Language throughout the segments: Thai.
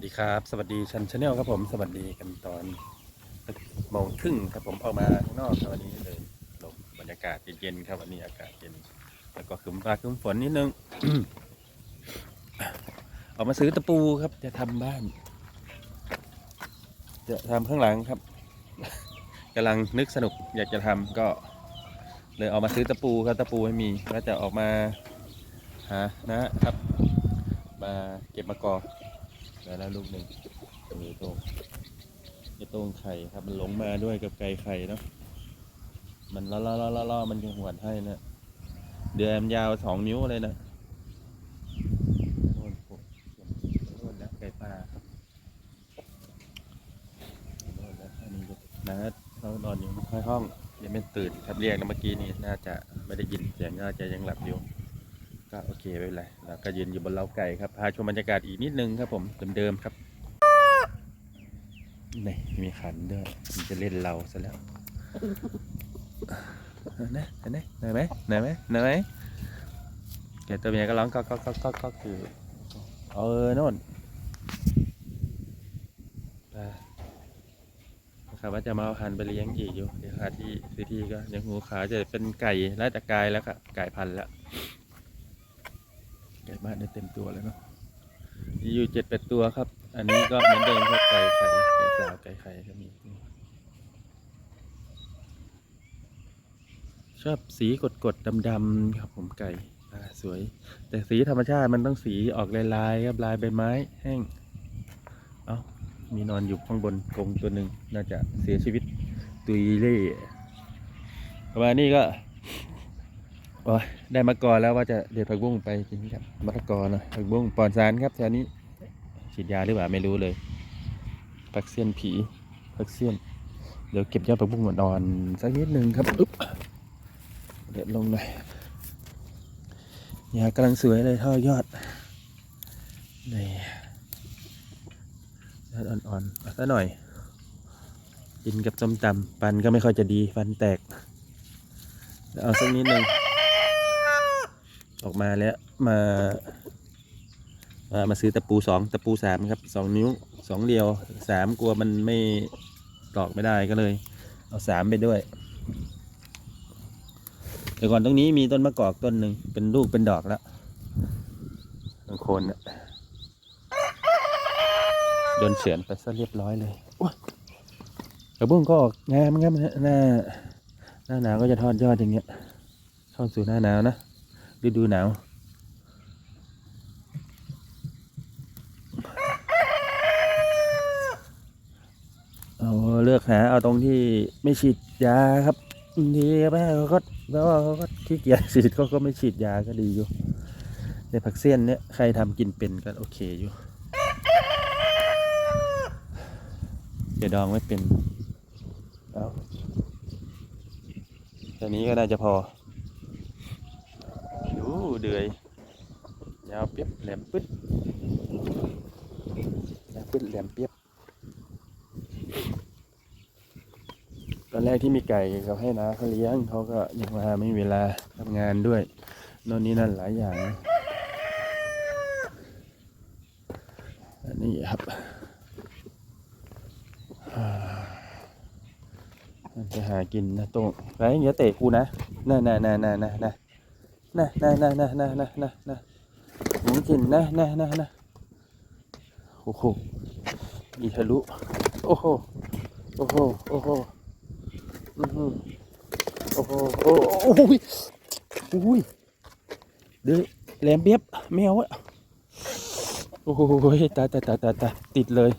วัสดีครับ สวัสดีชันชาแนลครับผม สวัสดีกันตอนโมงครึ่งครับผมออกมาข้างนอกครับวันนี้เลยลมบรรยากาศเย็นๆครับวันนี้อากาศเย็น แล้วก็ครึ้มฟ้าครึ้มฝนนิดนึง ออกมาซื้อตะปูครับ จะทำบ้าน จะทำข้างหลังครับกำลังนึกสนุกอยากจะทำก็ เลยออกมาซื้อตะปูครับตะปูไม่มีก็จะออกมาหานะครับ มาเก็บมะกอก ได้แล้วลูกหนึ่งตรงนี้ตรงนี่ตรงไข่ครับ มันหลงมาด้วยกับไก่ไข่เนาะมันล่อล่อล่อล่อล่อมันยังหวดให้นะเดือนยาวสองนิ้วเลยนะโน่นโอ้โน่นนะไก่ป่าโน่นนะอันนี้นะเขานอนอยู่ในห้องยังไม่ตื่นครับเรียกนะเมื่อกี้นี้น่าจะไม่ได้ยินเสียงน่าจะยังหลับอยู่ ก็โอเคไม่เป็นไรเราก็ยืนอยู่บนเล้าไก่ครับ พาชมบรรยากาศอีกนิดนึงครับผมเดิมๆครับนี่มีขันด้วยมันจะเล่นเราซะแล้วนะนไหมเหนื่อยไหมเหนื่อยไหมเหนื่อยไหมแกตัวเมียก็ร้องก็ก็ก็ก็ก็คือเออโน่นไปนะครับว่าจะมาเอาหันไปเลี้ยงอีกอยู่เดี๋ยวหาที่ซื้อที่ก็ยังหูขาจะเป็นไก่ไล่ตะกายแล้วครับไก่พันแล้ว ก่บ้านได้เต็มตัวแล้วเนาะมีอยู่เจ็ดแปดตัวครับ อันนี้ก็เหมือนเดิมครับไก่ไข่ไก่สาวไก่ไข่ก็มีชอบสีกดกดดำๆครับผมไก่สวย แต่สีธรรมชาติมันต้องสีออกลายลายๆครับลายใบไม้ แห้ง เอามีนอนอยู่ข้างบนกรงตัวหนึ่งน่าจะเสียชีวิตตุยเล่ประมาณนี้ก็ โอ้ยได้มะกอแล้วว่าจะเด็ดผักบุ้งไปกินครับมะละกอน่อยผักบุ้งปอดสารครับแถวนี้ฉีดยาหรือเปล่าไม่รู้เลยผักเสี้ยนผีผักเสี้ยน เดี๋ยวเก็บยอดผักบุ้งอ่อนสักนิดหนึ่งครับอึ๊บเด็ดลงหน่อยยากำลังสวยเลยท่อยอดนี่ยอดอ่อนๆเอาซะหน่อย กินกับส้มตำฟันก็ไม่ค่อยจะดีฟันแตก เอาสักนิดหนึ่ง ออกมาแล้วมามามาซื้อตะปูสองตะปูสามครับสองนิ้วสองเดียวสามกลัวมันไม่ตอกไม่ได้ก็เลย เอาสามไปด้วยแต่ก่อนตรงนี้มีต้นมะกอกต้นหนึ่งเป็นลูกเป็นดอกแล้วบางคนน่ะโดนเฉือนไปซะเรียบร้อยเลยโอ๊ยกระบุ้งก็ออกงามครับหน้าหน้าหนาวก็จะทอดยอดอย่างเงี้ยเข้าสู่หน้าหนาวนะ ฤดูหนาวเอาเลือกหาเอาตรงที่ไม่ฉีดยาครับบางทีแม่เขาก็แล้วเขาก็ขี้เกียจฉีดเขาก็ไม่ฉีดยาก็ดีอยู่ในผักเสี้ยนเนี่ยใครทำกินเป็นก็โอเคอยู่เดี๋ยวดองไม่เป็นเอาแค่นี้ก็น่าจะพอ เดือยยาวเปียบแหลมปึ๊ดแหลมปึ๊ดแหลมเปียบตอนแรกที่มีไก่เขาให้นะเขาเลี้ยงเขาก็ยังมาไม่มีเวลาทำงานด้วยโน่นนี่นั่นหลายอย่างนะอันนี้ครับอ่าจะหากินนะต้งไรอย่าเตะกูนะน่าน่าน่าน่าน่า น่านะนะนะนะนะนะนะนะหมูจินนะนะนะนะโอ้โหมีทะลุโอ้โหโอ้โหโอ้โหอือหือโอ้โหโอ้โอ้ยอุ้ยเดือแหลมเบียบแมวอะโอ้โหตายตายตายตายตายติดเลย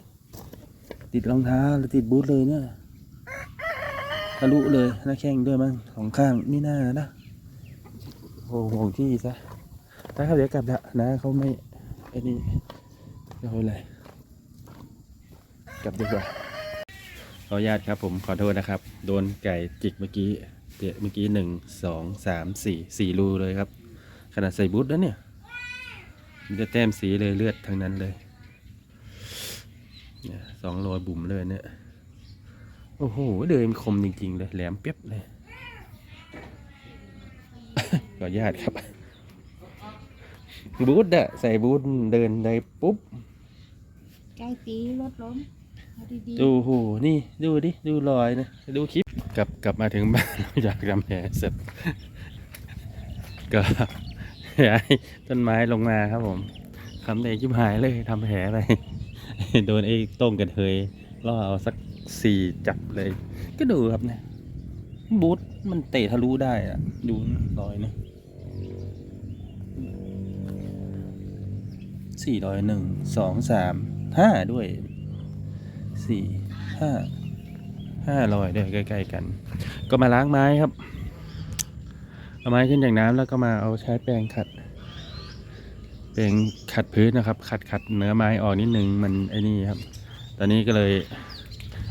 ติดรองเท้าแล้วติดบูทเลยเนี่ยทะลุเลยหน้าแข้งด้วยมั้งสองข้างนี่น่านะ โอ้โหที่ซะถ้าเขาเดี๋ยวกลับละนะเขาไม่ไอ้นี่ไม่เป็นไรกลับดีกว่าขออนุญาตครับผมขอโทษนะครับ โดนไก่จิกเมื่อกี้เตะเมื่อกี้หนึ่งสองสามสี่สี่รูเลยครับ ขนาดใส่บูทแล้วเนี่ยมันจะแต้มสีเลยเลือดทั้งนั้นเลยเนี่ยสองรอยบุ๋มเลยเนี่ย โอ้โห เดินคมจริง ๆ เลย แหลมเปียบเลย ขออนุญาตครับ บูทอะใส่บูทเดินได้ปุ๊บใกล้ตีรถล้มเอาดีดูโหนี่ดูดิ ดูรอยนะ ดูคลิปกลับกลับมาถึงบ้านหลังจากทำแผลเสร็จ ก็ย้ายต้นไม้ลงมาครับผมคำเด็กชิบหายเลยทำแผลไปโดนไอ้โต้งกระเทยล่อเอาสักสี่จับเลย ก็ดูครับเนี่ย บูทมันเตะทะลุได้อะดูนะรอยนะสี่รอยหนึ่งสองสามห้าด้วยสี่ห้าห้ารอยด้วยใกล้ๆกัน ก็มาล้างไม้ครับ เอาไม้ขึ้นจากน้ำแล้วก็มาเอาใช้แปรงขัดแปรงขัดพื้นนะครับ ขัดขัดเนื้อไม้ออกนิดนึงมันไอ้นี่ครับ ตอนนี้ก็เลย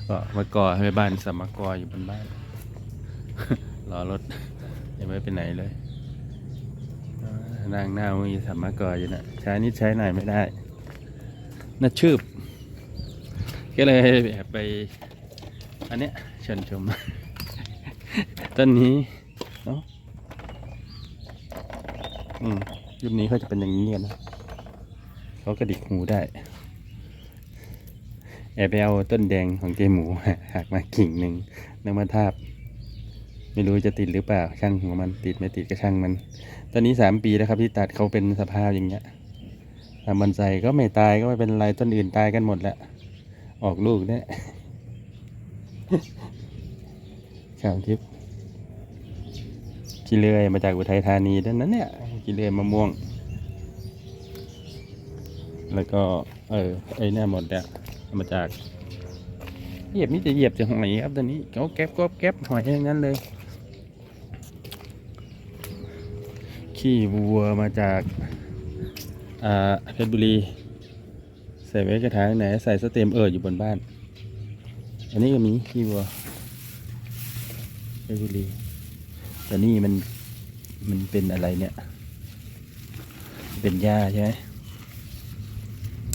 ก็มาก่อให้บ้านสมกรอยู่บนบ้าน รอรถยังไม่ไปไหนเลยอ่านางหน้ามีสมมกรอยู่นะใช้นิดใช้หน่อยไม่ได้น่าชืบก็เลยแอบไป อันเนี้ยชิญชม ต้นนี้เนาะอืมยุคนี้เขาจะเป็นอย่างนี้กันนะเขากระดิกหูได้แอบไปเอาต้นแดงของเจหมูหักมากิ่งหนึ่งนำมาทาบ ไม่รู้จะติดหรือเปล่าช่างหัวมันติดไม่ติดก็ช่างมัน ตอนนี้สามปีแล้วครับที่ตัดเขาเป็นสภาพอย่างเงี้ยทำบันไซก็ไม่ตายก็ไม่เป็นไรต้นอื่นตายกันหมดแล้วออกลูกเนี่ยข่าวทิพย์กิเลอยมาจากอุทัยธานีด้านนั้นเนี่ยกิเลอยมะม่วง แล้วก็ เออไอ้เนี่ยหมดเนี่ยเอามาจากเหยียบนี่จะเหยียบจะหอยครับตอนนี้เขาแก๊บก็แก๊บหอยอย่างนั้นเลย ขี้วัวมาจากเพชรบุรี ใส่ไว้กระถางไหนใส่สเต็มเอิร์ดอยู่บนบ้าน อันนี้ก็มีขี้วัวเพชรบุรีแต่นี่มันมันเป็นอะไรเนี่ย เป็นหญ้าใช่ไหม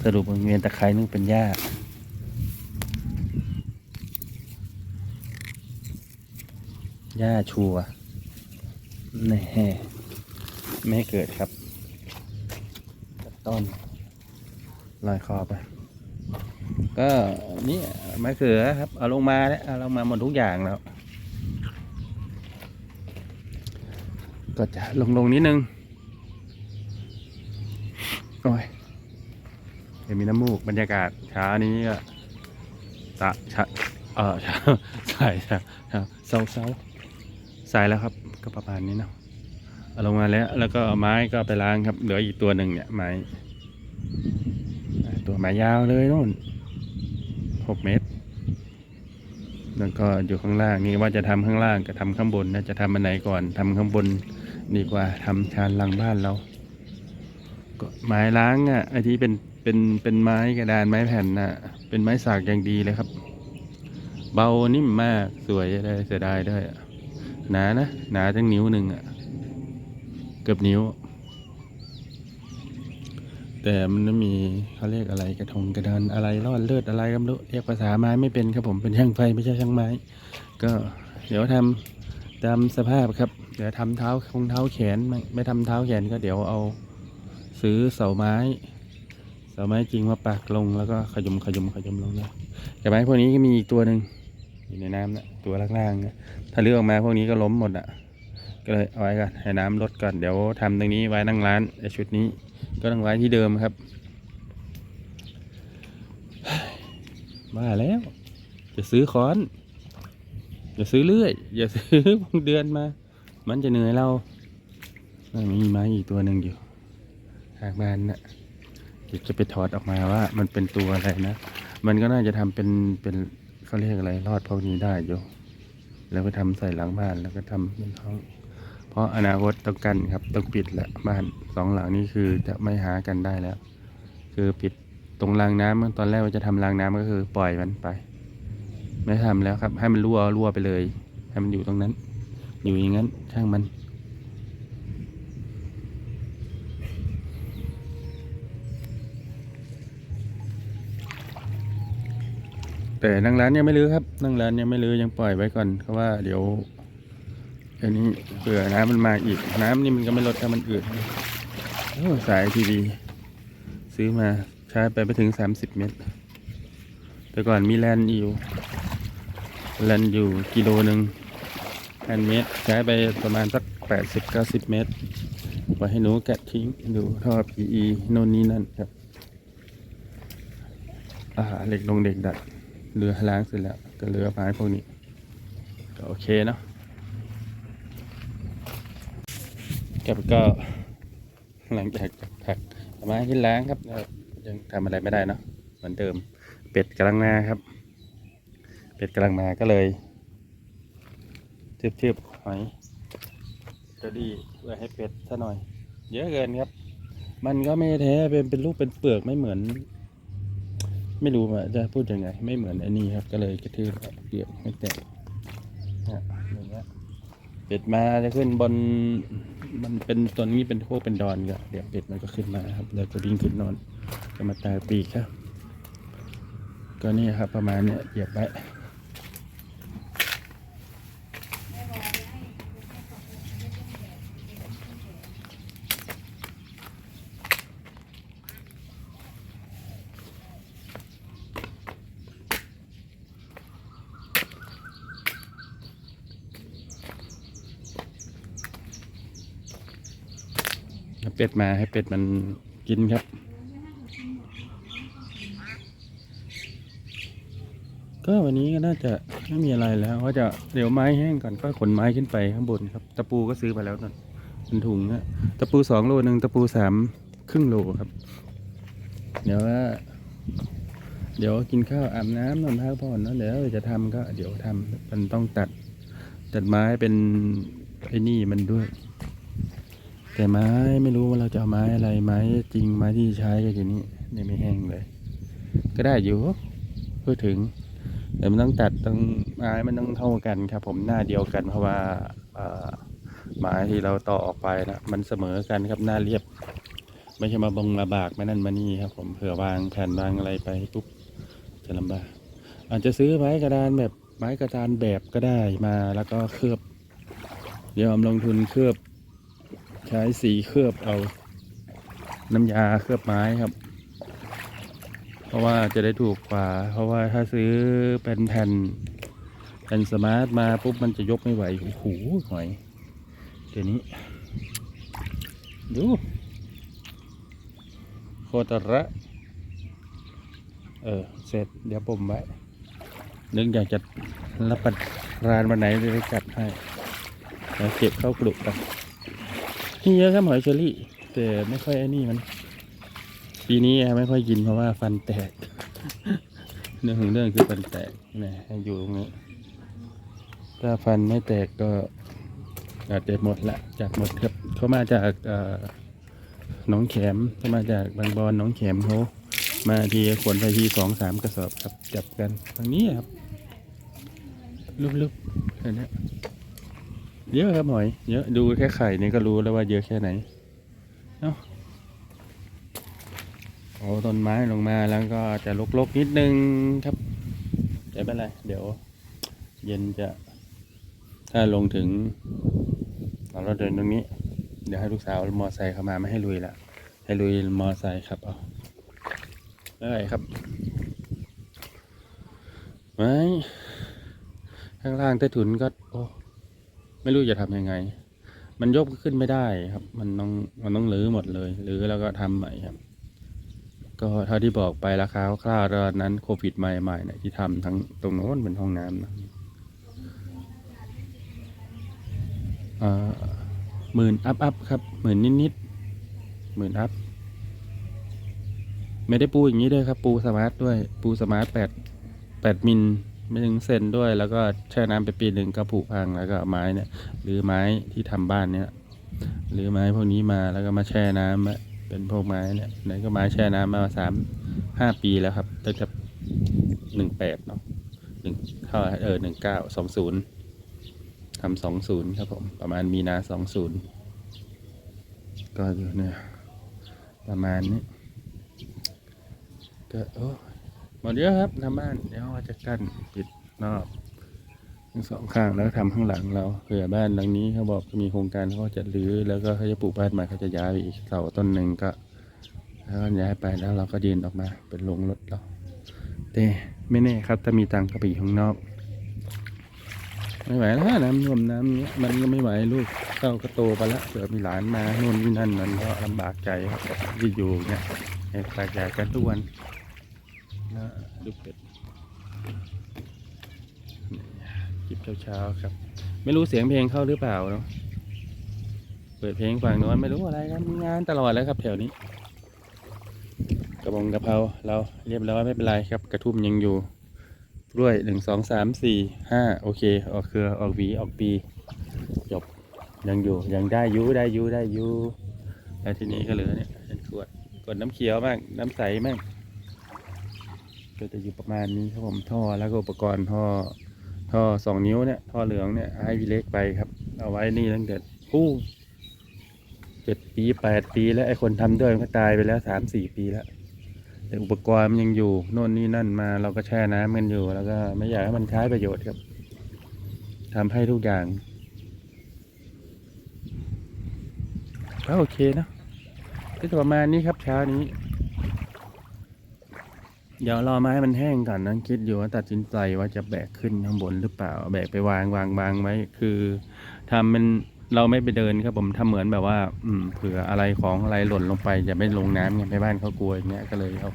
สรุปมันเป็นตะไคร้นึงเป็นหญ้าหญ้าชัวแน่ ไม่ให้เกิดครับต้นลอยคอไป ก็นี่ไมะเขือครับ เอาลงมาแล้วเอาลงมาหมดทุกอย่างแล้ว ก็จะลงลงนิดนึง โอ้ยเดี๋ยวมีน้ำมูกบรรยากาศเช้านี้ก็ตะชะเออเช้าสายเช้าเช้าเศร้าเศร้าสายแล้วครับ ก็ประมาณนี้เนาะ เอาลงมาแล้ว แล้วก็เอาไม้ก็ไปล้างครับ เหลืออีกตัวหนึ่งเนี่ยไม้ ตัวไม้ยาวเลยนู่นหกเมตร แล้วก็อยู่ข้างล่างนี่ว่าจะทำข้างล่างกับทำข้างบนนะจะทำอันไหนก่อนทำข้างบนดีกว่าทำชานหลังบ้านเรา ก็ไม้ล้างอะไอที่เป็นเป็นเป็นไม้กระดานไม้แผ่นน่ะ เป็นไม้สักอย่างดีเลยครับ เบานิ่มมากสวยเลยเสียดายด้วยหนานะหนาทั้งนิ้วหนึ่งอะ เกือบนิ้ว แต่มันไม่มีเขาเรียกอะไรกระทงกระดานอะไรรอดเลือดอะไรก็ไม่รู้เรียกภาษาไม้ไม่เป็นครับผมเป็นช่างไฟไม่ใช่ช่างไม้ ก็เดี๋ยวทำตามสภาพครับ เดี๋ยวทำเท้าคงเท้าแขนไม่ไม่ทำเท้าแขนก็เดี๋ยวเอาซื้อเสาไม้เสาไม้จริงมาปักลงแล้วก็ขยมขยมขยมลงนะแต่ไม้พวกนี้ก็มีอีกตัวหนึ่งอยู่ในน้ำนะตัวล่างๆนะถ้าเลือกออกมาพวกนี้ก็ล้มหมดอะ ก็เลยเอาไว้ก่อนให้น้ำลดก่อนเดี๋ยวทำตรงนี้ไว้นั่งร้านไอชุดนี้ ก็ต้องไว้ที่เดิมครับมาแล้วจะซื้อค้อนอย่าซื้อเลื่อย อย่าซื้อวงเดือนมา มันจะเหนื่อยเรามีไม้อีกตัวหนึ่งอยู่หากบ้านนะเดี๋ยวจะไปถอดออกมาว่า มันเป็นตัวอะไรนะ มันก็น่าจะทำเป็นเป็นเขาเรียกอะไรรอดพวกนี้ได้อยู่แล้วก็ทำใส่หลังบ้านแล้วก็ทำเป็นห้อง เพราะอนาคตต้องกันครับต้องปิดแหละบ้านสองหลังนี้คือจะไม่หากันได้แล้ว คือปิดตรงรางน้ำตอนแรกว่าจะทำรางน้ำก็คือปล่อยมันไป ไม่ทำแล้วครับ ให้มันรั่วรั่วไปเลย ให้มันอยู่ตรงนั้น อยู่อย่างนั้นช่างมันแต่นั่งร้านยังไม่รื้อครับนั่งร้านยังไม่รื้อยังปล่อยไว้ก่อนเพราะว่าเดี๋ยว อันนี้เผื่อน้ำมันมาอีก น้ำนี่มันก็ไม่ลดถ้ามันอืดโอ้สายทีวีซื้อมาใช้ไปไปถึงสามสิบเมตร แต่ก่อนมีแลนอยู่แลนอยู่กิโลหนึ่งแอนเมตร ใช้ไปประมาณสักแปดสิบเก้าสิบเมตรไว้ให้หนูแกะทิ้งดูท่อ PE โน่นนี่นั่นครับอ่าเหล็กลงเด็กดัดเรือล้างเสร็จแล้วก็เรือไม้พวกนี้ ก็โอเคเนาะ แกบก็หลังจากจับผักเอามาที่ล้างครับยังทำอะไรไม่ได้เนาะเหมือนเดิม เป็ดกำลังมาครับ เป็ดกำลังมาก็เลยทืบๆหอยก็ดีเพื่อให้เป็ดซะหน่อย เยอะเกินครับ มันก็ไม่แท้เป็นเป็นลูกเป็นเปลือกไม่เหมือน ไม่รู้ว่าจะพูดยังไง ไม่เหมือนอ้นี่ครับ ก็เลยกระทืบเปลือกไม่แตก เป็ดมาจะขึ้นบนมันเป็นตอนนี้เป็นโคกเป็นดอนก็เดี๋ยวเป็ดมันก็ขึ้นมาครับแล้วก็วิ่งขึ้นนอนก็มาตายปีกครับ ก็นี่ครับประมาณเนี้ยเหยียบไว้ให้ เป็ดมาให้เป็ดมันกินครับ ก็วันนี้ก็น่าจะไม่มีอะไรแล้วก็จะเดี๋ยวไม้แห้งก่อนก็ขนไม้ขึ้นไปข้างบนครับ ตะปูก็ซื้อไปแล้วนั่นเป็นถุงนะตะปูสองโลหนึ่งตะปูสามครึ่งโลครับ เดี๋ยวว่าเดี๋ยวกินข้าวอาบน้ำนอนพักผ่อนนะเดี๋ยวจะทำก็เดี๋ยวทำมันต้องตัดตัดไม้เป็นไอ้นี่มันด้วย แต่ไม้ไม่รู้ว่าเราจะเอาไม้อะไรไม้จริงไม้ที่ใช้ก็อยู่นี่นี่ไม่แห้งเลย ก็ได้อยู่พูดถึงแต่มันต้องตัดต้องไม้มันต้องเท่ากันครับ ผมหน้าเดียวกันเพราะว่าอ่อไม้ที่เราต่อออกไปนะมันเสมอกันครับหน้าเรียบ ไม่ใช่มาบงมาบากมานั่นมานี่ครับ ผมเผื่อวางแผ่นวางอะไรไปปุ๊บจะลำบากอาจจะซื้อไม้กระดานแบบไม้กระดานแบบก็ได้มาแล้วก็เคลือบเดี๋ยวอำลงทุนเคลือบ ใช้สีเคลือบเอาน้ำยาเคลือบไม้ครับ เพราะว่าจะได้ถูกกว่า เพราะว่าถ้าซื้อเป็นแผ่นแผ่นสมาร์ทมาปุ๊บมันจะยกไม่ไหวโอ้โหหอยเดี๋ยวนี้ ดูโคตรระเออ เสร็จเดี๋ยวผมไว้นึกอยากจะรับประทานวันไหนจะได้จัดให้แล้วเก็บเข้ากลุ่มกัน นี่เยอะครับหอยเชอรี่ แต่ไม่ค่อยไอ้นี่มัน ปีนี้ไม่ค่อยกินเพราะว่าฟันแตกเรื่องของเรื่องคือฟันแตกนะอยู่ตรงนี้ ถ้าฟันไม่แตกก็อาจจะหมดละจากหมดครับเขามาจากน้องแขมเขามาจากบางบอนน้องแขมเขามาทีขนไปทีสองสามกระสอบครับจับกันทางนี้ครับลุบๆแค่นี้ เยอะครับหอย เยอะดูแค่ไข่นี่ก็รู้แล้วว่าเยอะแค่ไหนเนาะโอาต้นไม้ลงมาแล้วก็จะลกๆนิดนึงครับเดี๋ยวไม่เป็นไรเดี๋ยว เย็นจะ ถ้าลงถึงเราเดินตรงนี้ เดี๋ยวให้ลูกสาวมอไซค์เข้ามาไม่ให้ลุยละให้ลุยมอไซค์ครับเอาได้ครับไม้ข้างล่างใต้ถุนก็โอ้ ไม่รู้จะทำยังไง มันยกขึ้นไม่ได้ครับ มันต้องมันต้องรื้อหมดเลยรื้อแล้วก็ทำใหม่ครับ ก็เท่าที่บอกไปราคาคร่าวๆตอนนั้นโควิดใหม่ๆเนี่ยที่ทำทั้งตรงโน้นเป็นห้องน้ำนะหมื่นอัพอัพครับหมื่นนิดๆหมื่นอัพไม่ได้ปูอย่างนี้ด้วยครับ ปูสมาร์ทด้วยปูสมาร์ทแปดแปดมิล ไม่ถึงเซนด้วย แล้วก็แช่น้ำไปปีหนึ่งก็ผุพังแล้วก็ไม้เนี่ยหรือไม้ที่ทำบ้านเนี่ยหรือไม้พวกนี้มาแล้วก็มาแช่น้ำอะเป็นพวกไม้เนี่ยไหนก็ไม้แช่น้ำมาสามห้าปีแล้วครับตั้งแต่หนึ่งแปดเนาะหนึ่งเท่าหร่เออหนึ่งเก้าสองศูนย์ทำสองศูนย์ครับผมประมาณมีนาสองศูนย์ก็อยู่เนี่ยประมาณนี้ก็โอ้ มดเยอะครับทำบ้านเดี๋ยวเราจะกั้นปิดรอบทั้งสองข้างแล้วก็ทำข้างหลังเราเผื่อบ้านหลังนี้เขาบอกมีโครงการเขาจะรื้อแล้วก็เขาจะปลูกบ้านใหม่เขาจะย้ายไปอีกเสาต้นหนึ่งก็แล้วก็ย้ายไปแล้วเราก็ยืนออกมาเป็นโรงรถเราแต่ไม่แน่ครับถ้ามีตังค์ก็ไปอยู่ข้างนอก ไม่ไหวแล้วน้ำท่วมน้ำเนี้ยมันก็ไม่ไหวลูกเต้าก็โตไปแล้วเผื่อมีหลานมานู่นนี่นั่นมันก็ลำบากใจครับที่อยู่เนี่ยให้ตกแดดกันทุกวัน นะดูเป็ดนี่จิบเช้าๆครับ ไม่รู้เสียงเพลงเข้าหรือเปล่าเนาะเปิดเพลงฟังโน้นไม่รู้อะไรครับมีงานตลอดแล้วครับ แถวนี้ กระบงกระเพราเราเรียบร้อยไม่เป็นไรครับ กระทุ่มยังอยู่กล้วยหนึ่งสองสามสี่ห้าโอเค ออกเครือออกหวีออกปี จบยังอยู่ยังได้ยูได้ยูได้ยูแล้วทีนี้ก็เหลือเนี่ยเป็นขวดขวดน้ำเขียวบ้างน้ำใสบ้าง ก็จะอยู่ประมาณนี้ครับผมท่อแล้วก็อุปกรณ์ท่อท่อสองนิ้วเนี่ยท่อเหลืองเนี่ยให้พี่เล็กไปครับ เอาไว้นี่ตั้งแต่ผู้เจ็ดปีแปดปี แล้วไอ้คนทำด้วยมันก็ตายไปแล้วสามสี่ปีแล้วแต่อุปกรณ์มันยังอยู่โน่นนี่นั่นมาเราก็แช่น้ำมันอยู่ แล้วก็ไม่อยากให้มันใช้ประโยชน์ครับทำให้ทุกอย่างก็โอเคนะก็ประมาณนี้ครับเช้านี้ เดี๋ยวรอไม้มันแห้งก่อนนะคิดอยู่ว่าตัดสินใจว่าจะแบกขึ้นข้างบนหรือเปล่า แบกไปวางวางวางไว้คือทำมันเราไม่ไปเดินครับผมทำเหมือนแบบว่า อืมเผื่ออะไรของอะไรหล่นลงไปจะไม่ลงน้ำไงไปบ้านเขากลัวอย่างเงี้ยก็เลยเอา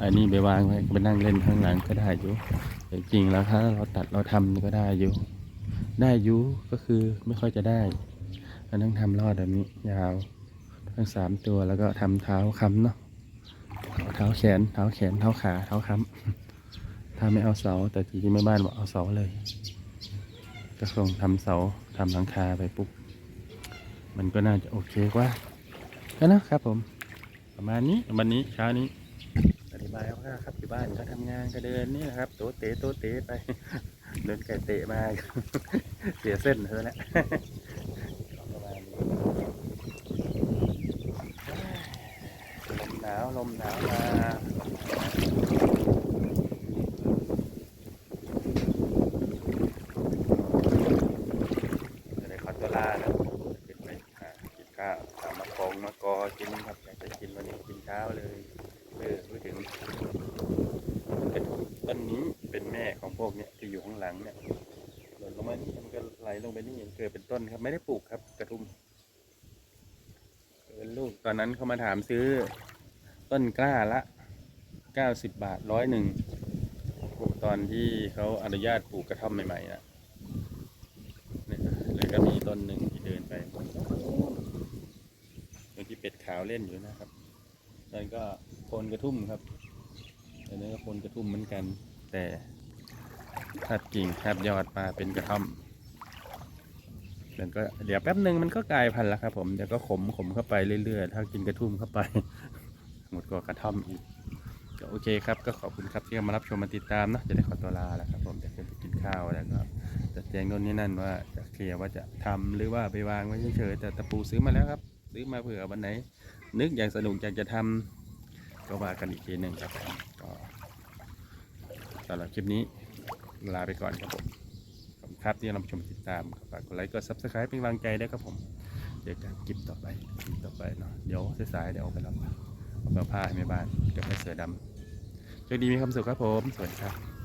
อันนี้ไปวางไว้ไปนั่งเล่นข้างหลังก็ได้อยู่แต่จริงแล้วถ้าเราตัดเราทำก็ได้อยู่ ได้อยู่ก็คือไม่ค่อยจะได้อันนั้นทำรอดแบบนี้ยาว ทั้งสามตัวแล้วก็ทำเท้าค้ำเนาะ เท้าแขนเท้าแขนเท้าขาเท้าค้ำถ้าไม่เอาเสา แต่จริงๆแม่บ้านบอกเอาเสาเลยก็คงทำเสาทำหลังคาไปปุ๊บมันก็น่าจะโอเคกว่าก็นะครับผม ประมาณนี้วันนี้เช้านี้อธิบายว่าครับอยู่บ้านก็ทำงานก็เดินนี่แหละครับโตเตะโตเตะไปเดินไก่เตะมาเสียเส้นเธอแล้ว ประมาณนี้ลมหนาวลมหนาวมาจะได้คอตล่าแล้วขึ้นไปหากินข้าวตามมะกองมะกอกินครับอยากจะกินวันนี้กินเช้าเลยเออพูดถึงกระทุ่มต้นนี้เป็นแม่ของพวกเนี้ยที่อยู่ข้างหลังเนี่ยหล่นลงมานี่มันก็ไหลลงไปนี่เกิดเป็นต้นครับไม่ได้ปลูกครับ กระทุ่มเออลูก ตอนนั้นเขามาถามซื้อต้นกล้าละเก้าสิบบาทร้อยหนึ่งปลูกตอนที่เขาอนุญาตปลูกกระท่อมใหม่ๆนะเนี่ยแล้วก็มีต้นหนึ่งที่เดินไปตรงที่เป็ดขาวเล่นอยู่นะครับนั่นก็โคนกระทุ่มครับอันนี้ก็โคนกระทุ่มเหมือนกัน แต่ทัดกิ่งทัดยอดมาเป็นกระท่อม แล้วก็เดี๋ยวแป๊บหนึ่งมันก็กลายพันธุ์แล้วครับผมเดี๋ยวก็ขมขมเข้าไปเรื่อยๆ ถ้ากินกระทุ่มเข้าไป หมดก็กระท่อมอีกก็โอเคครับก็ขอบคุณครับที่มารับชมมาติดตามเนะจะได้ขอตัวลาแล้วครับผมจะขึ้นไปกินข้าวแล้วก็จะแจ้งโน่นนี่นั่นว่าจะเคลียร์ว่าจะทำหรือว่าไปวางไว้เฉยๆแต่ตะปูซื้อมาแล้วครับ ซื้อมาเผื่อวันไหน นึกอยากสนุกอยากจะทำก็ว่ากันอีกทีหนึ่งครับผมก็สำหรับคลิปนี้ลาไปก่อนครับผม ขอบคุณครับ ที่รับชมติดตามฝากกดไลค์กดซับสไครป์เป็นกำลังใจด้วยครับผมเจอกันคลิปต่อไปคลิปต่อไปเนาะเดี๋ยวสายๆเดี๋ยวออกไปรับเอาผ้าให้แม่บ้านกับแม่เสือดำโชคดีมีความสุขครับผมสวัสดีครับ